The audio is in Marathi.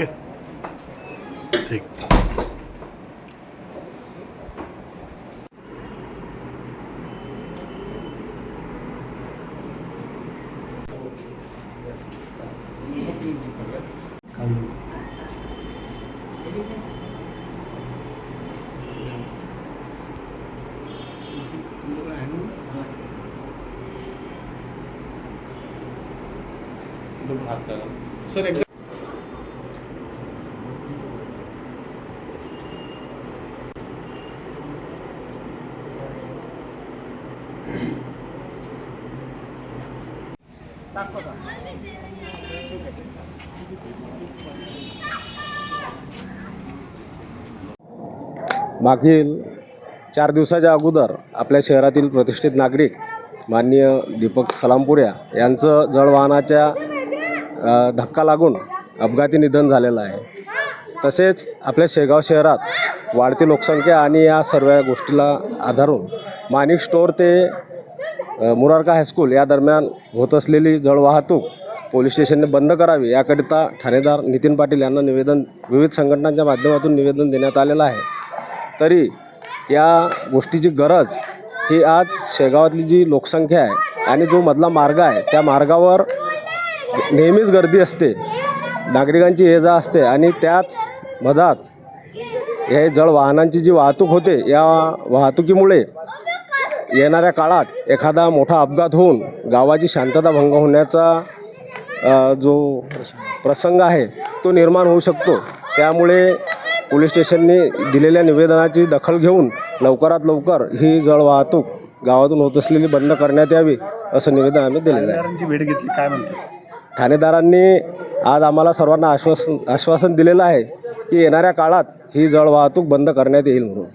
ओके ठीक. सर मागील चार दिवसाच्या अगोदर आपल्या शहरातील प्रतिष्ठित नागरिक माननीय दीपक सलामपुऱ्या यांचं जळवाहनाच्या धक्का लागून अपघाती निधन झालेलं आहे. तसेच आपल्या शेगाव शहरात वाढती लोकसंख्या आणि या सर्व गोष्टीला आधारून माणिक स्टोअर ते मुरारका हायस्कूल या दरम्यान होत असलेली जळवाहतूक पोलीस स्टेशनने बंद करावी याकरिता ठाणेदार नितीन पाटील यांना निवेदन विविध संघटनांच्या माध्यमातून निवेदन देण्यात आलेलं आहे. तरी या गोष्टीची गरज ही आज शेगावातली जी लोकसंख्या आहे आणि जो मधला मार्ग आहे त्या मार्गावर नेहमीच गर्दी असते. नागरिकांची ये जा असते आणि त्याच मधात हे जळ वाहनांची जी वाहतूक होते या वाहतुकीमुळे येणाऱ्या काळात एखादा मोठा अपघात होऊन गावाची शांतता भंग होण्याचा जो प्रसंग आहे तो निर्माण होऊ शकतो. त्यामुळे पोलीस स्टेशनने दिलेल्या निवेदनाची दखल घेऊन लवकरात लवकर ही जळ वाहतूक गावातून होत असलेली बंद करण्यात यावी असं निवेदन आम्ही दिलेलं आहे. भेट घेतली काय म्हणतात? ठाणेदारांनी आज आम्हाला सर्वांना आश्वासन आश्वासन दिलेलं आहे की येणाऱ्या काळात ही जळ वाहतूक बंद करण्यात येईल म्हणून.